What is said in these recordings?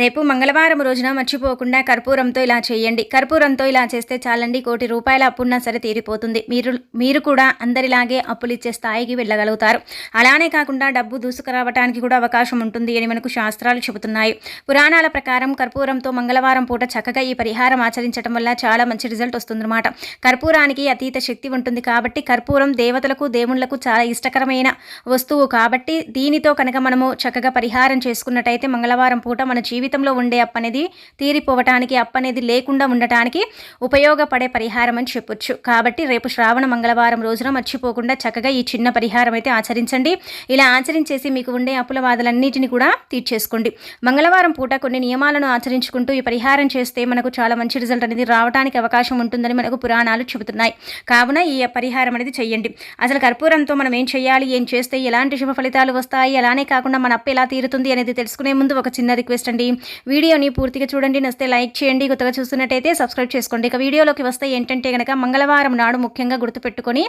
రేపు మంగళవారం రోజున మర్చిపోకుండా కర్పూరంతో ఇలా చేయండి. కర్పూరంతో ఇలా చేస్తే చాలండి కోటి రూపాయల అప్పున్నా సరే తీరిపోతుంది. మీరు మీరు కూడా అందరిలాగే అప్పులిచ్చే స్థాయికి వెళ్ళగలుగుతారు. అలానే కాకుండా డబ్బు దూసుకురావడానికి కూడా అవకాశం ఉంటుంది అని మనకు శాస్త్రాలు చెబుతున్నాయి. పురాణాల ప్రకారం కర్పూరంతో మంగళవారం పూట చక్కగా ఈ పరిహారం ఆచరించడం వల్ల చాలా మంచి రిజల్ట్ వస్తుందన్నమాట. కర్పూరానికి అతీత శక్తి ఉంటుంది కాబట్టి కర్పూరం దేవతలకు దేవుళ్ళకు చాలా ఇష్టకరమైన వస్తువు కాబట్టి దీనితో కనుక మనము చక్కగా పరిహారం చేసుకున్నట్టయితే మంగళవారం పూట మన జీవితం జీవితంలో ఉండే అప్పనేది తీరిపోవటానికి అప్పనేది లేకుండా ఉండటానికి ఉపయోగపడే పరిహారం అని చెప్పొచ్చు. కాబట్టి రేపు శ్రావణ మంగళవారం రోజున మర్చిపోకుండా చక్కగా ఈ చిన్న పరిహారం అయితే ఆచరించండి. ఇలా ఆచరించేసి మీకు ఉండే అప్పుల బాధలన్నిటిని కూడా తీర్చేసుకోండి. మంగళవారం పూట కొన్ని నియమాలను ఆచరించుకుంటూ ఈ పరిహారం చేస్తే మనకు చాలా మంచి రిజల్ట్ అనేది రావడానికి అవకాశం ఉంటుందని మనకు పురాణాలు చెబుతున్నాయి. కావున ఈ పరిహారం అనేది చేయండి అసలు కర్పూరంతో మనం ఏం చేయాలి ఏం చేస్తే ఎలాంటి శుభ ఫలితాలు వస్తాయి? అలానే కాకుండా మన అప్పు ఎలా తీరుతుంది అనేది తెలుసుకునే ముందు ఒక చిన్న రిక్వెస్ట్ అండి. వీడియోని పూర్తిగా చూడండి. నస్తే లైక్ చేయండి. కొత్తగా చూస్తున్నట్టయితే సబ్స్క్రైబ్ చేసుకోండి. ఇక వీడియోలోకి వస్తే ఏంటంటే కనుక మంగళవారం నాడు ముఖ్యంగా గుర్తుపెట్టుకొని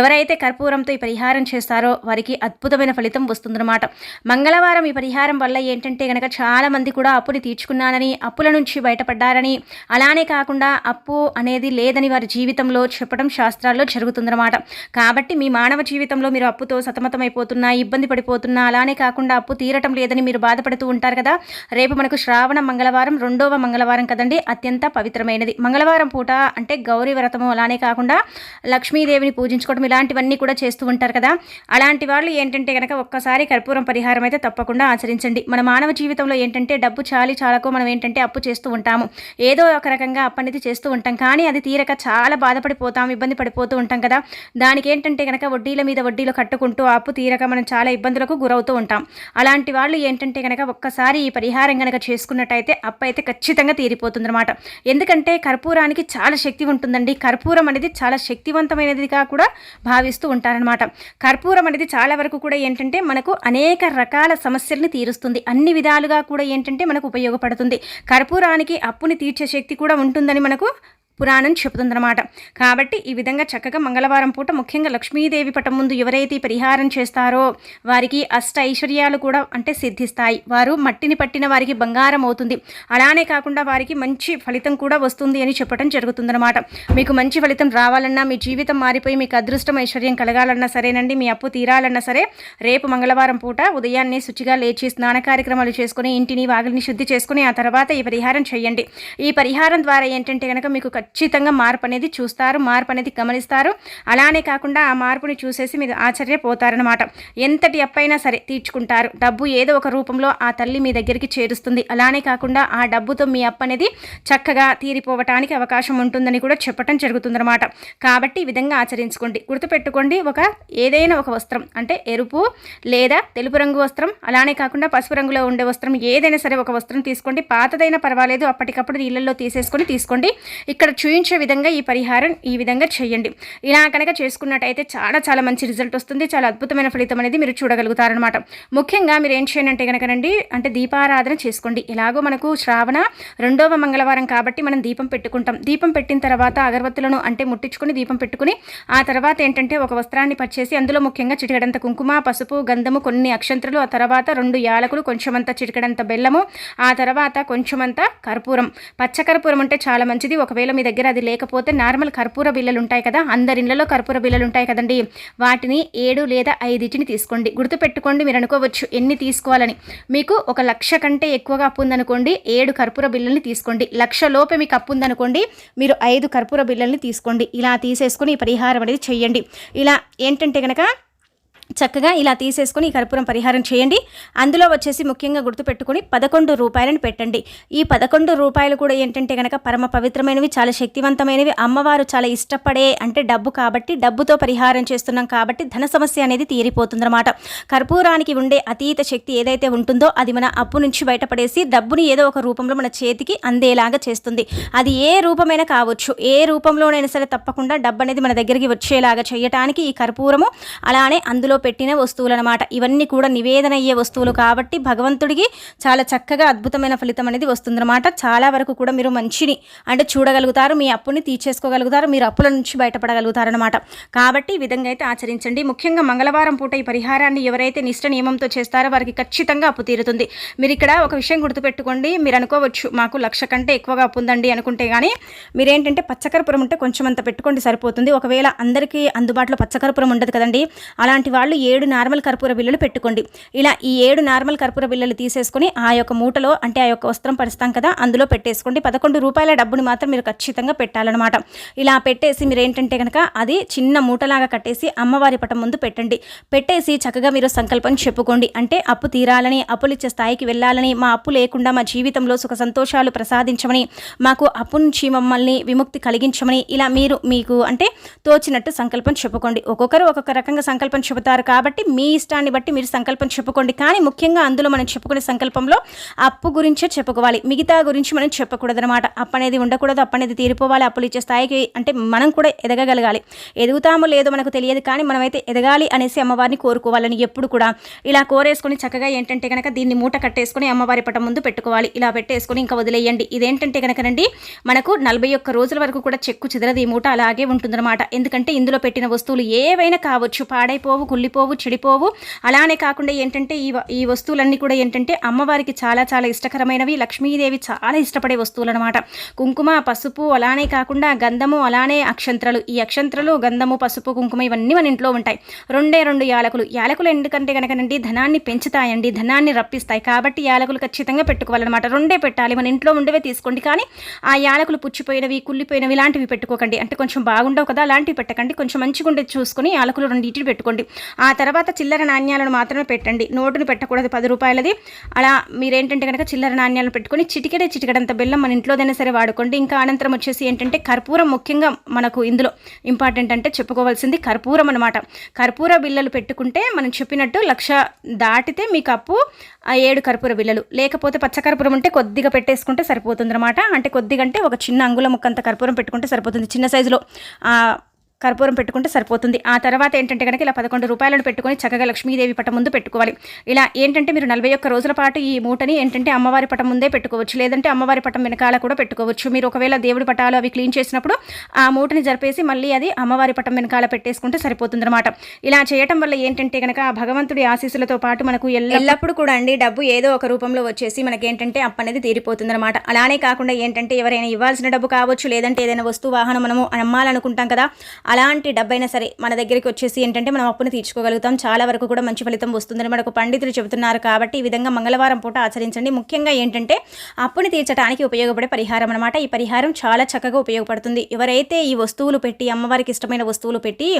ఎవరైతే కర్పూరంతో ఈ పరిహారం చేస్తారో వారికి అద్భుతమైన ఫలితం వస్తుందన్నమాట. మంగళవారం ఈ పరిహారం వల్ల ఏంటంటే కనుక చాలామంది కూడా అప్పుని తీర్చుకున్నానని అప్పుల నుంచి బయటపడ్డారని అలానే కాకుండా అప్పు అనేది లేదని వారి జీవితంలో చెప్పడం శాస్త్రాల్లో జరుగుతుందన్నమాట. కాబట్టి మీ మానవ జీవితంలో మీరు అప్పుతో సతమతమైపోతున్నా ఇబ్బంది పడిపోతున్నా అలానే కాకుండా అప్పు తీరటం లేదని మీరు బాధపడుతూ ఉంటారు కదా. రేపు మనకు శ్రావణ మంగళవారం రెండవ మంగళవారం కదండి. అత్యంత పవిత్రమైనది. మంగళవారం పూట అంటే గౌరీ వ్రతము అలానే కాకుండా లక్ష్మీదేవిని పూజించుకోవడం ఇలాంటివన్నీ కూడా చేస్తూ ఉంటారు కదా. అలాంటి వాళ్ళు ఏంటంటే కనుక ఒక్కసారి కర్పూరం పరిహారం అయితే తప్పకుండా ఆచరించండి. మన మానవ జీవితంలో ఏంటంటే డబ్బు చాలి చాలకు మనం ఏంటంటే అప్పు చేస్తూ ఉంటాము. ఏదో ఒక రకంగా అప్పు అనేది చేస్తూ ఉంటాం. కానీ అది తీరక చాలా బాధపడిపోతాం ఇబ్బంది పడిపోతూ ఉంటాం కదా. దానికి ఏంటంటే కనుక వడ్డీల మీద వడ్డీలు కట్టుకుంటూ అప్పు తీరక మనం చాలా ఇబ్బందులకు గురవుతూ ఉంటాం. అలాంటి వాళ్ళు ఏంటంటే కనుక ఒక్కసారి ఈ పరిహారం కనుక చేసుకున్నట్టయితే అప్పు అయితే ఖచ్చితంగా తీరిపోతుంది అనమాట ఎందుకంటే కర్పూరానికి చాలా శక్తి ఉంటుందండి. కర్పూరం అనేది చాలా శక్తివంతమైనదిగా కూడా భావిస్తూ ఉంటారనమాట కర్పూరం అనేది చాలా వరకు కూడా ఏంటంటే మనకు అనేక రకాల సమస్యల్ని తీరుస్తుంది. అన్ని విధాలుగా కూడా ఏంటంటే మనకు ఉపయోగపడుతుంది. కర్పూరానికి అప్పుని తీర్చే శక్తి కూడా ఉంటుందని మనకు పురాణం చెబుతుందన్నమాట. కాబట్టి ఈ విధంగా చక్కగా మంగళవారం పూట ముఖ్యంగా లక్ష్మీదేవి పటం ముందు ఎవరైతే పరిహారం చేస్తారో వారికి అష్ట ఐశ్వర్యాలు కూడా అంటే సిద్ధిస్తాయి. వారు మట్టిని పట్టిన వారికి బంగారం అవుతుంది. అలానే కాకుండా వారికి మంచి ఫలితం కూడా వస్తుంది అని చెప్పడం జరుగుతుందన్నమాట. మీకు మంచి ఫలితం రావాలన్నా మీ జీవితం మారిపోయి మీకు అదృష్టం ఐశ్వర్యం కలగాలన్నా సరేనండి మీ అప్పు తీరాలన్నా సరే రేపు మంగళవారం పూట ఉదయాన్నే శుచిగా లేచి స్నాన కార్యక్రమాలు చేసుకుని ఇంటిని వాగిలిని శుద్ధి చేసుకుని ఆ తర్వాత ఈ పరిహారం చేయండి. ఈ పరిహారం ద్వారా ఏంటంటే కనుక మీకు ఖచ్చితంగా మార్పు అనేది చూస్తారు మార్పు అనేది గమనిస్తారు. అలానే కాకుండా ఆ మార్పుని చూసేసి మీరు ఆశ్చర్యపోతారనమాట ఎంతటి అప్పైనా సరే తీర్చుకుంటారు. డబ్బు ఏదో ఒక రూపంలో ఆ తల్లి మీ దగ్గరికి చేరుస్తుంది. అలానే కాకుండా ఆ డబ్బుతో మీ అప్పు అనేది చక్కగా తీరిపోవటానికి అవకాశం ఉంటుందని కూడా చెప్పటం జరుగుతుందన్నమాట. కాబట్టి ఈ విధంగా ఆచరించుకోండి. గుర్తుపెట్టుకోండి ఒక ఏదైనా ఒక వస్త్రం అంటే ఎరుపు లేదా తెలుపు రంగు వస్త్రం అలానే కాకుండా పసుపు రంగులో ఉండే వస్త్రం ఏదైనా సరే ఒక వస్త్రం తీసుకోండి. పాతదైనా పర్వాలేదు అప్పటికప్పుడు నీళ్ళల్లో తీసేసుకొని తీసుకోండి. ఇక్కడ చూయించే విధంగా ఈ పరిహారం ఈ విధంగా చేయండి. ఇలా కనుక చేసుకున్నట్టయితే చాలా చాలా మంచి రిజల్ట్ వస్తుంది. చాలా అద్భుతమైన ఫలితం అనేది మీరు చూడగలుగుతారనమాట ముఖ్యంగా మీరు ఏం చేయనంటే కనుకనండి అంటే దీపారాధన చేసుకోండి. ఎలాగో మనకు శ్రావణ రెండవ మంగళవారం కాబట్టి మనం దీపం పెట్టుకుంటాం. దీపం పెట్టిన తర్వాత అగరబత్తులను అంటే ముట్టించుకొని దీపం పెట్టుకుని ఆ తర్వాత ఏంటంటే ఒక వస్త్రాన్ని పచ్చేసి అందులో ముఖ్యంగా చిటికడంత కుంకుమ పసుపు గంధము కొన్ని అక్షంతలు ఆ తర్వాత రెండు యాలకులు కొంచెమంత చిటికడంత బెల్లము ఆ తర్వాత కొంచెమంత కర్పూరం. పచ్చ కర్పూరం అంటే చాలా మంచిది. ఒకవేళ మీ దగ్గర అది లేకపోతే నార్మల్ కర్పూర బిళ్ళలు ఉంటాయి కదా అందరి ఇళ్ళలో కర్పూర బిళ్ళలు ఉంటాయి కదండి. వాటిని ఏడు లేదా ఐదింటిని తీసుకోండి. గుర్తుపెట్టుకోండి మీరు అనుకోవచ్చు ఎన్ని తీసుకోవాలని. మీకు ఒక లక్ష కంటే ఎక్కువగా అప్పు ఉందనుకోండి ఏడు కర్పూర బిళ్ళల్ని తీసుకోండి. లక్ష లోపే మీకు అప్పు ఉందనుకోండి మీరు ఐదు కర్పూర బిళ్ళల్ని తీసుకోండి. ఇలా తీసేసుకొని ఈ పరిహారం అనేది చెయ్యండి. ఇలా ఏంటంటే కనుక చక్కగా ఇలా తీసేసుకొని ఈ కర్పూరం పరిహారం చేయండి. అందులో వచ్చేసి ముఖ్యంగా గుర్తుపెట్టుకొని పదకొండు రూపాయలను పెట్టండి. ఈ పదకొండు రూపాయలు కూడా ఏంటంటే కనుక పరమ పవిత్రమైనవి చాలా శక్తివంతమైనవి. అమ్మవారు చాలా ఇష్టపడే అంటే డబ్బు కాబట్టి డబ్బుతో పరిహారం చేస్తున్నాం కాబట్టి ధన సమస్య అనేది తీరిపోతుందన్నమాట. కర్పూరానికి ఉండే అతీత శక్తి ఏదైతే ఉంటుందో అది మన అప్పు నుంచి బయటపడేసి డబ్బుని ఏదో ఒక రూపంలో మన చేతికి అందేలాగా చేస్తుంది. అది ఏ రూపమైనా కావచ్చు. ఏ రూపంలోనైనా సరే తప్పకుండా డబ్బు అనేది మన దగ్గరికి వచ్చేలాగా చేయటానికి ఈ కర్పూరము అలానే అందులో పెట్టిన వస్తువులు అనమాట ఇవన్నీ కూడా నివేదన అయ్యే వస్తువులు కాబట్టి భగవంతుడికి చాలా చక్కగా అద్భుతమైన ఫలితం అనేది వస్తుందన్నమాట. చాలా వరకు కూడా మీరు మంచిని అంటే చూడగలుగుతారు మీ అప్పుని తీర్చేసుకోగలుగుతారు మీరు అప్పుల నుంచి బయటపడగలుగుతారనమాట కాబట్టి ఈ విధంగా అయితే ఆచరించండి. ముఖ్యంగా మంగళవారం పూట ఈ పరిహారాన్ని ఎవరైతే నిష్ట నియమంతో చేస్తారో వారికి ఖచ్చితంగా అప్పు తీరుతుంది. మీరు ఇక్కడ ఒక విషయం గుర్తుపెట్టుకోండి. మీరు అనుకోవచ్చు మాకు లక్ష కంటే ఎక్కువగా అప్పు ఉందండి అనుకుంటే కానీ మీరేంటంటే పచ్చకర్పూరం ఉంటే కొంచెం అంత పెట్టుకోండి సరిపోతుంది. ఒకవేళ అందరికీ అందుబాటులో పచ్చకర్పూరం ఉండదు కదండి. అలాంటి వాళ్ళు ఏడు నార్మల్ కర్పూర బిళ్ళలు పెట్టుకోండి. ఇలా ఈ ఏడు నార్మల్ కర్పూర బిళ్ళలు తీసేసుకొని ఆ యొక్క మూటలో అంటే ఆ యొక్క వస్త్రం పరుస్తాం కదా అందులో పెట్టేసుకోండి. పదకొండు రూపాయల డబ్బుని మాత్రం మీరు ఖచ్చితంగా పెట్టాలన్నమాట. ఇలా పెట్టేసి మీరు ఏంటంటే కనుక అది చిన్న మూటలాగా కట్టేసి అమ్మవారి పటం ముందు పెట్టండి. పెట్టేసి చక్కగా మీరు సంకల్పం చెప్పుకోండి. అంటే అప్పు తీరాలని అప్పులు ఇచ్చే స్థాయికి వెళ్ళాలని మా అప్పు లేకుండా మా జీవితంలో సుఖ సంతోషాలు ప్రసాదించమని మాకు అప్పు నుంచి మమ్మల్ని విముక్తి కలిగించమని ఇలా మీరు మీకు అంటే తోచినట్టు సంకల్పం చెప్పుకోండి. ఒక్కొక్కరు ఒక్కొక్క రకంగా సంకల్పం చెబుతారు. కాబట్టి మీ ఇష్టాన్ని బట్టి మీరు సంకల్పం చెప్పుకోండి. కానీ ముఖ్యంగా అందులో మనం చెప్పుకునే సంకల్పంలో అప్పు గురించే చెప్పుకోవాలి. మిగతా గురించి మనం చెప్పకూడదు అనమాట అప్పు అనేది ఉండకూడదు అప్పు అనేది తీరిపోవాలి. అప్పులు ఇచ్చే స్థాయికి అంటే మనం కూడా ఎదగగలగాలి. ఎదుగుతామో లేదో మనకు తెలియదు కానీ మనమైతే ఎదగాలి అనేసి అమ్మవారిని కోరుకోవాలని ఎప్పుడు కూడా. ఇలా కోరేసుకొని చక్కగా ఏంటంటే కనుక దీన్ని మూట కట్టేసుకొని అమ్మవారి పటం ముందు పెట్టుకోవాలి. ఇలా పెట్టేసుకొని ఇంకా వదిలేయండి. ఇదేంటంటే కనుకనండి మనకు నలభై ఒక్క రోజుల వరకు కూడా చెక్కు చెదరది ఈ మూట. అలాగే ఉంటుందన్నమాట. ఎందుకంటే ఇందులో పెట్టిన వస్తువులు ఏవైనా కావచ్చు పాడైపోవు కుళ్ళిపోవు చెడిపోవు. అలానే కాకుండా ఏంటంటే ఈ ఈ వస్తువులన్నీ కూడా ఏంటంటే అమ్మవారికి చాలా చాలా ఇష్టకరమైనవి. లక్ష్మీదేవి చాలా ఇష్టపడే వస్తువులు అనమాట కుంకుమ పసుపు అలానే కాకుండా గంధము అలానే అక్షంత్రలు. ఈ అక్షంత్రలు గంధము పసుపు కుంకుమ ఇవన్నీ మన ఇంట్లో ఉంటాయి. రెండే రెండు యాలకులు. యాలకులు ఎందుకంటే కనుకనండి ధనాన్ని పెంచుతాయండి ధనాన్ని రప్పిస్తాయి. కాబట్టి యాలకులు ఖచ్చితంగా పెట్టుకోవాలన్నమాట. రెండే పెట్టాలి. మన ఇంట్లో ఉండేవే తీసుకోండి. కానీ ఆ యాలకులు పుచ్చిపోయినవి కుళ్ళిపోయినవి ఇలాంటివి పెట్టుకోకండి. అంటే కొంచెం బాగుండవు కదా అలాంటివి పెట్టకండి. కొంచెం మంచిగా ఉండేది చూసుకొని యాలకులు రెండింటిని పెట్టుకోండి. ఆ తర్వాత చిల్లర నాణ్యాలను మాత్రమే పెట్టండి. నోటును పెట్టకూడదు పది రూపాయలది. అలా మీరేంటంటే కనుక చిల్లర నాణ్యాలను పెట్టుకొని చిటికెడే చిటికెడంత బెల్లం మన ఇంట్లోదైనా సరే వాడుకోండి. ఇంకా అనంతరం వచ్చేసి ఏంటంటే కర్పూరం ముఖ్యంగా మనకు ఇందులో ఇంపార్టెంట్ అంటే చెప్పుకోవాల్సింది కర్పూరం అనమాట కర్పూర బిల్లలు పెట్టుకుంటే మనం చెప్పినట్టు లక్ష దాటితే మీకు అప్పు ఆ ఏడు కర్పూర బిల్లలు లేకపోతే పచ్చకర్పూరం ఉంటే కొద్దిగా పెట్టేసుకుంటే సరిపోతుంది అనమాట అంటే కొద్దిగా అంటే ఒక చిన్న అంగుళ ముక్కంత కర్పూరం పెట్టుకుంటే సరిపోతుంది. చిన్న సైజులో. కర్పూరం పెట్టుకుంటే సరిపోతుంది. ఆ తర్వాత ఏంటంటే కనుక ఇలా పదకొండు రూపాయలను పెట్టుకొని చక్కగా లక్ష్మీదేవి పటం ముందు పెట్టుకోవాలి. ఇలా ఏంటంటే మీరు నలభై ఒక్క రోజుల పాటు ఈ మూటని ఏంటంటే అమ్మవారి పటం ముందే పెట్టుకోవచ్చు. లేదంటే అమ్మవారి పటం వెనకాల కూడా పెట్టుకోవచ్చు. మీరు ఒకవేళ దేవుడి పటాలు అవి క్లీన్ చేసినప్పుడు ఆ మూటని జరిపేసి మళ్ళీ అది అమ్మవారి పటం వెనకాల పెట్టేసుకుంటే సరిపోతుంది అనమాట ఇలా చేయటం వల్ల ఏంటంటే కనుక ఆ భగవంతుడి ఆశీస్సులతో పాటు మనకు ఎల్లప్పుడు కూడా అండి డబ్బు ఏదో ఒక రూపంలో వచ్చేసి మనకి ఏంటంటే అప్పనేది తీరిపోతుంది అనమాట అలానే కాకుండా ఏంటంటే ఎవరైనా ఇవ్వాల్సిన డబ్బు కావచ్చు లేదంటే ఏదైనా వస్తువు వాహనం మనము అమ్మాలనుకుంటాం కదా అలాంటి డబ్బైనా సరే మన దగ్గరికి వచ్చేసి ఏంటంటే మనం అప్పును తీర్చుకోగలుగుతాం. చాలా వరకు కూడా మంచి ఫలితం వస్తుందని మనకు పండితులు చెబుతున్నారు కాబట్టి ఈ విధంగా మంగళవారం పూట ఆచరించండి. ముఖ్యంగా ఏంటంటే అప్పుని తీర్చడానికి ఉపయోగపడే పరిహారం అనమాట ఈ పరిహారం చాలా చక్కగా ఉపయోగపడుతుంది. ఎవరైతే ఈ వస్తువులు పెట్టి అమ్మవారికి ఇష్టమైన వస్తువులు పెట్టి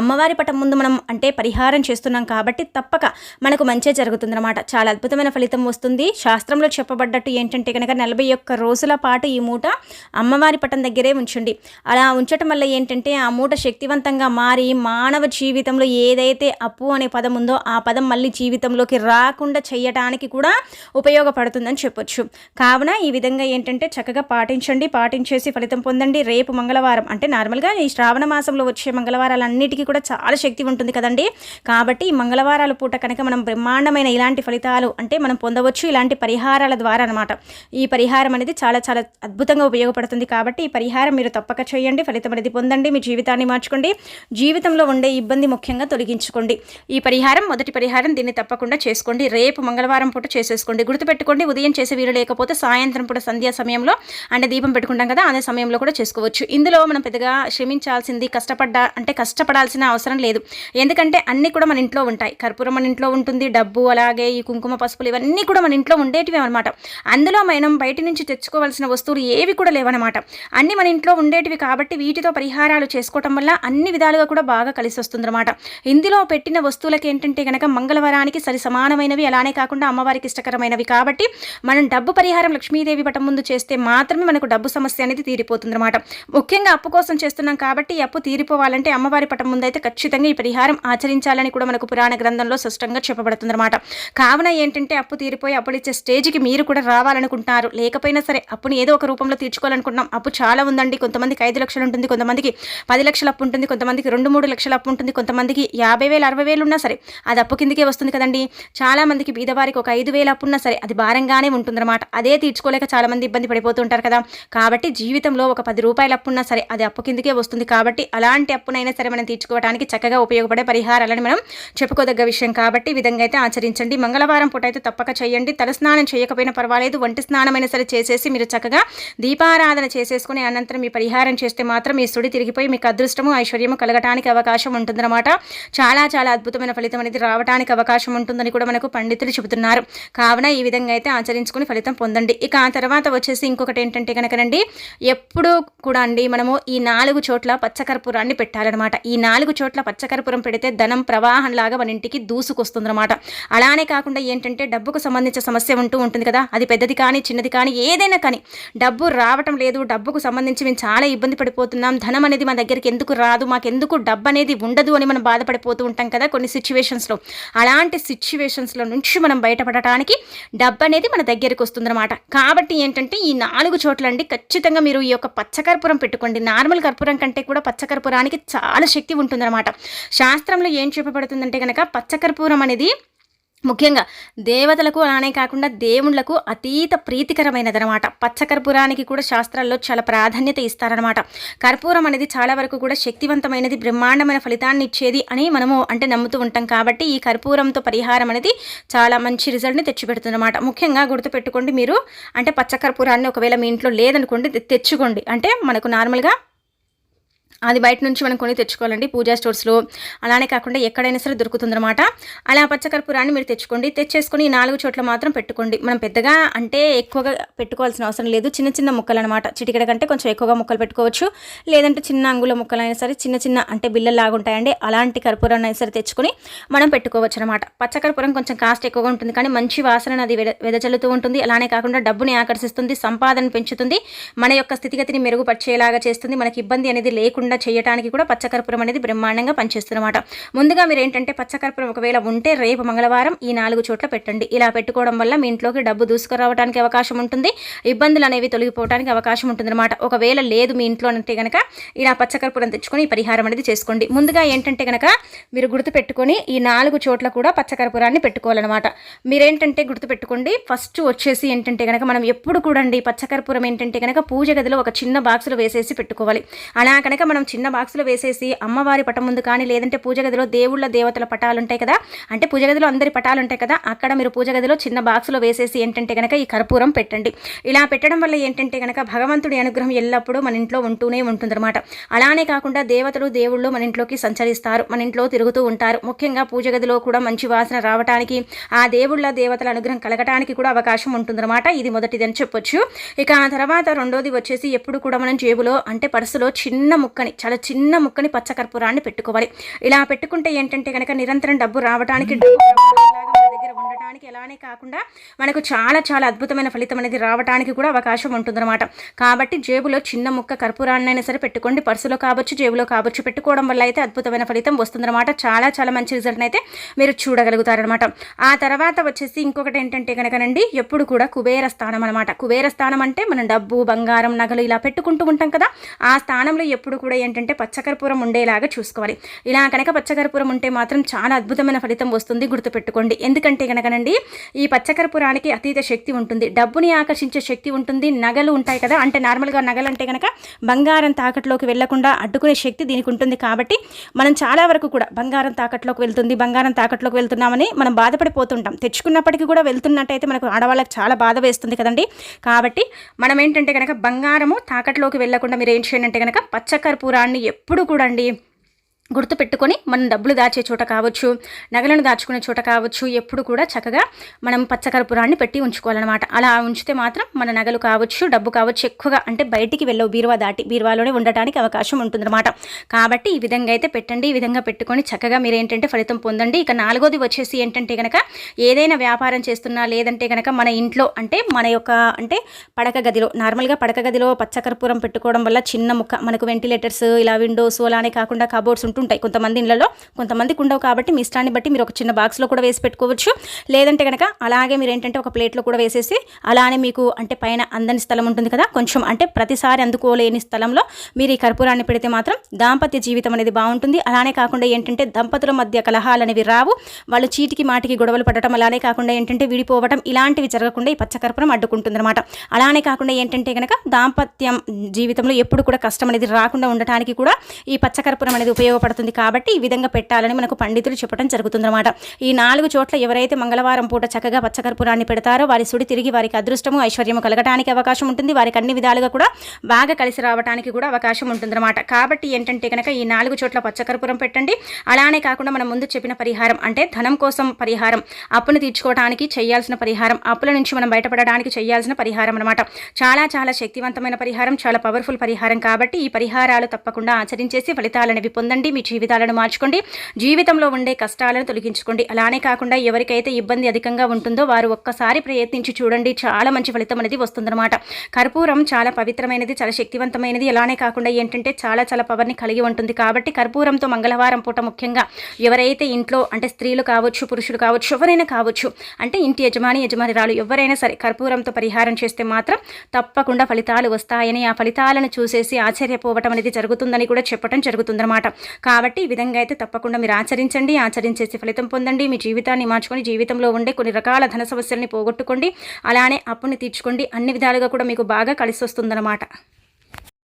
అమ్మవారి పటం ముందు మనం అంటే పరిహారం చేస్తున్నాం కాబట్టి తప్పక మనకు మంచి జరుగుతుందన్నమాట చాలా అద్భుతమైన ఫలితం వస్తుంది. శాస్త్రంలో చెప్పబడ్డట్టు ఏంటంటే కనుక నలభై ఒక్క రోజుల పాటు ఈ మూట అమ్మవారి పటం దగ్గరే ఉంచండి. అలా ఉంచటం వల్ల ఏంటంటే ఆ మూట శక్తివంతంగా మారి మానవ జీవితంలో ఏదైతే అప్పు అనే పదం ఉందో ఆ పదం మళ్ళీ జీవితంలోకి రాకుండా చేయటానికి కూడా ఉపయోగపడుతుందని చెప్పొచ్చు. కావున ఈ విధంగా ఏంటంటే చక్కగా పాటించండి పాటించేసి ఫలితం పొందండి. రేపు మంగళవారం అంటే నార్మల్గా ఈ శ్రావణ మాసంలో వచ్చే మంగళవారాలన్నిటికీ కూడా చాలా శక్తి ఉంటుంది కదండి. కాబట్టి ఈ మంగళవారాల పూట కనుక మనం బ్రహ్మాండమైన ఇలాంటి ఫలితాలు అంటే మనం పొందవచ్చు. ఇలాంటి పరిహారాల ద్వారా అనమాట ఈ పరిహారం అనేది చాలా చాలా అద్భుతంగా ఉపయోగపడుతుంది. కాబట్టి ఈ పరిహారం మీరు తప్పక చేయండి. ఫలితం అనేది పొందండి. మీ జీవితాన్ని మార్చుకోండి. జీవితంలో ఉండే ఇబ్బంది ముఖ్యంగా తొలగించుకోండి. ఈ పరిహారం మొదటి పరిహారం దీన్ని తప్పకుండా చేసుకోండి. రేపు మంగళవారం పూట చేసేసుకోండి. గుర్తుపెట్టుకోండి ఉదయం చేసే వీరు లేకపోతే సాయంత్రం పూట సంధ్యా సమయంలో అంటే దీపం పెట్టుకుంటాం కదా అదే సమయంలో కూడా చేసుకోవచ్చు. ఇందులో మనం పెద్దగా శ్రమించాల్సింది కష్టపడ్డా అంటే కష్టపడాల్సిన అవసరం లేదు. ఎందుకంటే అన్నీ కూడా మన ఇంట్లో ఉంటాయి. కర్పూరం మన ఇంట్లో ఉంటుంది డబ్బు అలాగే ఈ కుంకుమ పసుపులు ఇవన్నీ కూడా మన ఇంట్లో ఉండేటివి అనమాట అందులో మనం బయట నుంచి తెచ్చుకోవాల్సిన వస్తువులు ఏవి కూడా లేవన్నమాట. అన్నీ మన ఇంట్లో ఉండేటివి కాబట్టి వీటితో పరిహారాలు చేసుకోవటం వల్ల అన్ని విధాలుగా కూడా బాగా కలిసి వస్తుందన్నమాట ఇందులో పెట్టిన వస్తువులకి ఏంటంటే కనుక మంగళవారానికి సరి సమానమైనవి అలానే కాకుండా అమ్మవారికి ఇష్టకరమైనవి. కాబట్టి మనం డబ్బు పరిహారం లక్ష్మీదేవి పటం ముందు చేస్తే మాత్రమే మనకు డబ్బు సమస్య అనేది తీరిపోతుందన్నమాట. ముఖ్యంగా అప్పు కోసం చేస్తున్నాం కాబట్టి అప్పు తీరిపోవాలంటే అమ్మవారి పటం ముందు అయితే ఖచ్చితంగా ఈ పరిహారం ఆచరించాలని కూడా మనకు పురాణ గ్రంథంలో స్పష్టంగా చెప్పబడుతుందన్నమాట. కావున ఏంటంటే అప్పు తీరిపోయి అప్పులు ఇచ్చే స్టేజ్కి మీరు కూడా రావాలనుకుంటున్నారు. లేకపోయినా సరే అప్పుని ఏదో ఒక రూపంలో తీర్చుకోవాలనుకుంటున్నాం. అప్పు చాలా ఉందండి. కొంతమందికి ఐదు లక్షలు ఉంటుంది. కొంతమందికి పది లక్షలు లక్షల అప్పు ఉంటుంది కొంతమందికి రెండు మూడు లక్షల అప్పు ఉంటుంది కొంతమందికి యాభై వేలు అరవై వేలు ఉన్నా సరే అది అప్పు కిందకే వస్తుంది కదండి. చాలామందికి బీదవారికి ఒక ఐదు వేలు అప్పు ఉన్నా సరే అది భారంగానే ఉంటుందన్నమాట. అదే తీర్చుకోలేక చాలామంది ఇబ్బంది పడిపోతుంటారు కదా. కాబట్టి జీవితంలో ఒక పది రూపాయల అప్పు ఉన్నా సరే అది అప్పు కిందకే వస్తుంది. కాబట్టి అలాంటి అప్పునైనా సరే మనం తీర్చుకోవడానికి చక్కగా ఉపయోగపడే పరిహారాలను మనం చెప్పుకోదగ్గ విషయం. కాబట్టి ఈ విధంగా అయితే ఆచరించండి. మంగళవారం పూట అయితే తప్పక చేయండి. తలస్నానం చేయకపోయినా పర్వాలేదు. వంటి స్నానమైనా సరే చేసేసి మీరు చక్కగా దీపారాధన చేసేసుకుని అనంతరం మీ పరిహారం చేస్తే మాత్రం మీ సుడి తిరిగిపోయి మీకు అదృష్టము ఐశ్వర్యము కలగటానికి అవకాశం ఉంటుందన్నమాట. చాలా చాలా అద్భుతమైన ఫలితం అనేది రావడానికి అవకాశం ఉంటుందని కూడా మనకు పండితులు చెబుతున్నారు. కావున ఈ విధంగా అయితే ఆచరించుకుని ఫలితం పొందండి. ఇక ఆ తర్వాత వచ్చేసి ఇంకొకటి ఏంటంటే కనుకనండి ఎప్పుడూ కూడా అండి మనము ఈ నాలుగు చోట్ల పచ్చకర్పూరాన్ని పెట్టాలన్నమాట. ఈ నాలుగు చోట్ల పచ్చకర్పూరం పెడితే ధనం ప్రవాహంలాగా మన ఇంటికి దూసుకొస్తుందన్నమాట. అలానే కాకుండా ఏంటంటే డబ్బుకు సంబంధించిన సమస్య ఉంటూ ఉంటుంది కదా అది పెద్దది కానీ చిన్నది కానీ ఏదైనా కానీ డబ్బు రావటం లేదు. డబ్బుకు సంబంధించి మేము చాలా ఇబ్బంది పడిపోతున్నాం. ధనం అనేది మన దగ్గరికి ఎందుకు రాదు? మాకు ఎందుకు డబ్బు అనేది ఉండదు అని మనం బాధపడిపోతూ ఉంటాం కదా కొన్ని సిచ్యువేషన్స్లో అలాంటి సిచ్యువేషన్స్లో నుంచి మనం బయటపడటానికి డబ్బు అనేది మన దగ్గరికి వస్తుందన్నమాట. కాబట్టి ఏంటంటే ఈ నాలుగు చోట్ల అండి ఖచ్చితంగా మీరు ఈ యొక్క పచ్చకర్పూరం పెట్టుకోండి. నార్మల్ కర్పూరం కంటే కూడా పచ్చకర్పూరానికి చాలా శక్తి ఉంటుందన్నమాట. శాస్త్రంలో ఏం చెప్పబడుతుందంటే కనుక పచ్చకర్పూరం అనేది ముఖ్యంగా దేవతలకు అలానే కాకుండా దేవుళ్ళకు అతీత ప్రీతికరమైనదనమాట పచ్చకర్పూరానికి కూడా శాస్త్రాల్లో చాలా ప్రాధాన్యత ఇస్తారనమాట కర్పూరం అనేది చాలా వరకు కూడా శక్తివంతమైనది బ్రహ్మాండమైన ఫలితాన్ని ఇచ్చేది అని మనము అంటే నమ్ముతూ ఉంటాం. కాబట్టి ఈ కర్పూరంతో పరిహారం అనేది చాలా మంచి రిజల్ట్ని తెచ్చిపెడుతుందన్నమాట. ముఖ్యంగా గుర్తుపెట్టుకోండి మీరు అంటే పచ్చకర్పూరాన్ని ఒకవేళ మీ ఇంట్లో లేదనుకోండి తెచ్చుకోండి. అంటే మనకు నార్మల్గా అది బయట నుంచి మనం కొని తెచ్చుకోవాలండి. పూజా స్టోర్స్లో అలానే కాకుండా ఎక్కడైనా సరే దొరుకుతుందన్నమాట. అలా పచ్చకర్పూరాన్ని మీరు తెచ్చుకోండి. తెచ్చేసుకొని నాలుగు చోట్ల మాత్రం పెట్టుకోండి. మనం పెద్దగా అంటే ఎక్కువగా పెట్టుకోవాల్సిన అవసరం లేదు. చిన్న చిన్న ముక్కలు అనమాట చిటికెడ కంటే కొంచెం ఎక్కువగా ముక్కలు పెట్టుకోవచ్చు. లేదంటే చిన్న అంగుల ముక్కలైనా సరే చిన్న చిన్న అంటే బిల్లలాగా ఉంటాయండి అలాంటి కర్పూరాన్ని అయినా సరే తెచ్చుకొని మనం పెట్టుకోవచ్చు అనమాట పచ్చకర్పూరం కొంచెం కాస్ట్ ఎక్కువగా ఉంటుంది కానీ మంచి వాసన అది వెదజల్లుతూ ఉంటుంది. అలానే కాకుండా డబ్బుని ఆకర్షిస్తుంది సంపాదన పెంచుతుంది. మన యొక్క స్థితిగతిని మెరుగుపరిచేలాగా చేస్తుంది. మనకి ఇబ్బంది అనేది లేకుండా లేకుండా చేయడానికి కూడా పచ్చకర్పూరం అనేది బ్రహ్మాండంగా పనిచేస్తుందన్నమాట ముందుగా మీరు ఏంటంటే పచ్చకర్పూరం ఒకవేళ ఉంటే రేపు మంగళవారం ఈ నాలుగు చోట్ల పెట్టండి. ఇలా పెట్టుకోవడం వల్ల మీ ఇంట్లోకి డబ్బు దూసుకురావడానికి అవకాశం ఉంటుంది. ఇబ్బందులు అనేవి తొలగిపోవడానికి అవకాశం ఉంటుందన్నమాట. ఒకవేళ లేదు మీ ఇంట్లో అంటే కనుక ఇలా పచ్చకర్పూరం తెచ్చుకొని ఈ పరిహారం అనేది చేసుకోండి. ముందుగా ఏంటంటే కనుక మీరు గుర్తుపెట్టుకొని ఈ నాలుగు చోట్ల కూడా పచ్చకర్పూరాన్ని పెట్టుకోవాలన్నమాట. మీరేంటంటే గుర్తుపెట్టుకోండి. ఫస్ట్ వచ్చేసి ఏంటంటే కనుక మనం ఎప్పుడు కూడండి పచ్చకర్పూరం ఏంటంటే కనుక పూజ గదిలో ఒక చిన్న బాక్స్లో వేసేసి పెట్టుకోవాలి. అలా కనుక మనం చిన్న బాక్సులో వేసేసి అమ్మవారి పటం ముందు కానీ లేదంటే పూజ గదిలో దేవుళ్ళ దేవతల పటాలు ఉంటాయి కదా అంటే పూజ గదిలో అందరి పటాలు ఉంటాయి కదా అక్కడ మీరు పూజ గదిలో చిన్న బాక్సులో వేసేసి ఏంటంటే కనుక ఈ కర్పూరం పెట్టండి. ఇలా పెట్టడం వల్ల ఏంటంటే కనుక భగవంతుడి అనుగ్రహం ఎల్లప్పుడూ మన ఇంట్లో ఉంటూనే ఉంటుందన్నమాట. అలానే కాకుండా దేవతలు దేవుళ్ళు మన ఇంట్లోకి సంచరిస్తారు మన ఇంట్లో తిరుగుతూ ఉంటారు. ముఖ్యంగా పూజ గదిలో కూడా మంచి వాసన రావడానికి ఆ దేవుళ్ళ దేవతల అనుగ్రహం కలగటానికి కూడా అవకాశం ఉంటుందన్నమాట. ఇది మొదటిది అని చెప్పొచ్చు. ఇక ఆ తర్వాత రెండోది వచ్చేసి ఎప్పుడు కూడా మనం జేబులో అంటే పర్సులో చిన్న ముక్కని చాలా చిన్న ముక్కని పచ్చకర్పూరాన్ని పెట్టుకోవాలి. ఇలా పెట్టుకుంటే ఏంటంటే కనుక నిరంతరం డబ్బు రావడానికి డబ్బు దగ్గర ఉండటానికి ఎలానే కాకుండా మనకు చాలా చాలా అద్భుతమైన ఫలితం అనేది రావడానికి కూడా అవకాశం ఉంటుందన్నమాట. కాబట్టి జేబులో చిన్న ముక్క కర్పూరాన్ని అయినా సరే పెట్టుకోండి. పర్సులో కావచ్చు జేబులో కావచ్చు పెట్టుకోవడం వల్ల అయితే అద్భుతమైన ఫలితం వస్తుందన్నమాట. చాలా చాలా మంచి రిజల్ట్ అయితే మీరు చూడగలుగుతారనమాట ఆ తర్వాత వచ్చేసి ఇంకొకటి ఏంటంటే కనుకనండి ఎప్పుడు కూడా కుబేర స్థానం అనమాట కుబేర స్థానం అంటే మనం డబ్బు బంగారం నగలు ఇలా పెట్టుకుంటూ ఉంటాం కదా. ఆ స్థానంలో ఎప్పుడు కూడా ఏంటంటే పచ్చకర్పూరం ఉండేలాగా చూసుకోవాలి. ఇలా కనుక పచ్చకర్పూరం ఉంటే మాత్రం చాలా అద్భుతమైన ఫలితం వస్తుంది గుర్తుపెట్టుకోండి. ఎందుకంటే కనుకనండి ఈ పచ్చకర్పూరానికి అతీత శక్తి ఉంటుంది. డబ్బుని ఆకర్షించే శక్తి ఉంటుంది. నగలు ఉంటాయి కదా అంటే నార్మల్గా నగలు అంటే కనుక బంగారం తాకట్లోకి వెళ్ళకుండా అడ్డుకునే శక్తి దీనికి ఉంటుంది కాబట్టి మనం చాలా వరకు కూడా బంగారం తాకట్లోకి వెళ్తుంది బంగారం తాకట్లోకి వెళ్తున్నామని మనం బాధపడిపోతుంటాం. తెచ్చుకున్నప్పటికీ కూడా వెళ్తున్నట్టయితే మనకు ఆడవాళ్ళకి చాలా బాధ వేస్తుంది కదండి. కాబట్టి మనం ఏంటంటే కనుక బంగారము తాకట్లోకి వెళ్ళకుండా మీరు ఏం చేయండి అంటే కనుక పచ్చకర్పూరాన్ని ఎప్పుడు కూడండి అండి గుర్తుపెట్టుకొని మనం డబ్బులు దాచే చోట కావచ్చు నగలను దాచుకునే చోట కావచ్చు ఎప్పుడు కూడా చక్కగా మనం పచ్చకర్పూరాన్ని పెట్టి ఉంచుకోవాలన్నమాట. అలా ఉంచితే మాత్రం మన నగలు కావచ్చు డబ్బు కావచ్చు ఎక్కువగా అంటే బయటికి వెళ్ళవు బీరువా దాటి బీరువాలోనే ఉండటానికి అవకాశం ఉంటుందన్నమాట. కాబట్టి ఈ విధంగా అయితే పెట్టండి ఈ విధంగా పెట్టుకొని చక్కగా మీరు ఏంటంటే ఫలితం పొందండి. ఇక నాలుగోది వచ్చేసి ఏంటంటే కనుక ఏదైనా వ్యాపారం చేస్తున్నా లేదంటే కనుక మన ఇంట్లో అంటే మన యొక్క అంటే పడక గదిలో నార్మల్గా పడక గదిలో పచ్చకర్పూరం పెట్టుకోవడం వల్ల చిన్న ముక్క మనకు వెంటిలేటర్స్ ఇలా విండోస్ అలానే కాకుండా కబోర్డ్స్ ఉంటుంటాయి. కొంతమంది ఇళ్ళలో కొంతమందికి ఉండవు కాబట్టి మీ ఇష్టాన్ని బట్టి మీరు ఒక చిన్న బాక్స్లో కూడా వేసి పెట్టుకోవచ్చు. లేదంటే కనుక అలాగే మీరు ఏంటంటే ఒక ప్లేట్లో కూడా వేసేసి అలానే మీకు అంటే పైన అందని స్థలం ఉంటుంది కదా కొంచెం అంటే ప్రతిసారి అందుకోలేని స్థలంలో మీరు ఈ కర్పూరాన్ని పెడితే మాత్రం దాంపత్య జీవితం అనేది బాగుంటుంది. అలానే కాకుండా ఏంటంటే దంపతుల మధ్య కలహాలు అనేవి రావు. వాళ్ళు చీటికి మాటికి గొడవలు పడటం అలానే కాకుండా ఏంటంటే విడిపోవటం ఇలాంటివి జరగకుండా ఈ పచ్చకర్పూరం అడ్డుకుంటుంది అనమాట అలానే కాకుండా ఏంటంటే కనుక దాంపత్యం జీవితంలో ఎప్పుడు కూడా కష్టం అనేది రాకుండా ఉండటానికి కూడా ఈ పచ్చకర్పూరం అనేది ఉపయోగపడుతుంది కాబట్టి ఈ విధంగా పెట్టాలని మనకు పండితులు చెప్పడం జరుగుతుందన్నమాట. ఈ నాలుగు చోట్ల ఎవరైతే మంగళవారం పూట చక్కగా పచ్చకర్పూరాన్ని పెడతారో వారి సుడి తిరిగి వారికి అదృష్టము ఐశ్వర్యము కలగడానికి అవకాశం ఉంటుంది. వారికి అన్ని విధాలుగా కూడా బాగా కలిసి రావడానికి కూడా అవకాశం ఉంటుందన్నమాట. కాబట్టి ఏంటంటే కనుక ఈ నాలుగు చోట్ల పచ్చకర్పూరం పెట్టండి. అలానే కాకుండా మనం ముందు చెప్పిన పరిహారం అంటే ధనం కోసం పరిహారం అప్పును తీర్చుకోవడానికి చేయాల్సిన పరిహారం అప్పుల నుంచి మనం బయటపడడానికి చేయాల్సిన పరిహారం అనమాట చాలా చాలా శక్తివంతమైన పరిహారం చాలా పవర్ఫుల్ పరిహారం కాబట్టి ఈ పరిహారాలు తప్పకుండా ఆచరించేసి ఫలితాలనేవి పొందండి. మీ జీవితాలను మార్చుకోండి. జీవితంలో ఉండే కష్టాలను తొలగించుకోండి. అలానే కాకుండా ఎవరికైతే ఇబ్బంది అధికంగా ఉంటుందో వారు ఒక్కసారి ప్రయత్నించి చూడండి. చాలా మంచి ఫలితం అనేది వస్తుందన్నమాట. కర్పూరం చాలా పవిత్రమైనది చాలా శక్తివంతమైనది. అలానే కాకుండా ఏంటంటే చాలా చాలా పవర్ని కలిగి ఉంటుంది. కాబట్టి కర్పూరంతో మంగళవారం పూట ముఖ్యంగా ఎవరైతే ఇంట్లో అంటే స్త్రీలు కావచ్చు పురుషులు కావచ్చు ఎవరైనా కావచ్చు అంటే ఇంటి యజమాని యజమానిరాలు ఎవరైనా సరే కర్పూరంతో పరిహారం చేస్తే మాత్రం తప్పకుండా ఫలితాలు వస్తాయని ఆ ఫలితాలను చూసేసి ఆశ్చర్యపోవటం అనేది జరుగుతుందని కూడా చెప్పడం జరుగుతుందన్నమాట. కాబట్టి ఈ విధంగా అయితే తప్పకుండా మీరు ఆచరించండి ఆచరించేసి ఫలితం పొందండి. మీ జీవితాన్ని మార్చుకొని జీవితంలో ఉండే కొన్ని రకాల ధన సమస్యల్ని పోగొట్టుకోండి. అలానే అప్పుని తీర్చుకోండి. అన్ని విధాలుగా కూడా మీకు బాగా కలిసి వస్తుందన్నమాట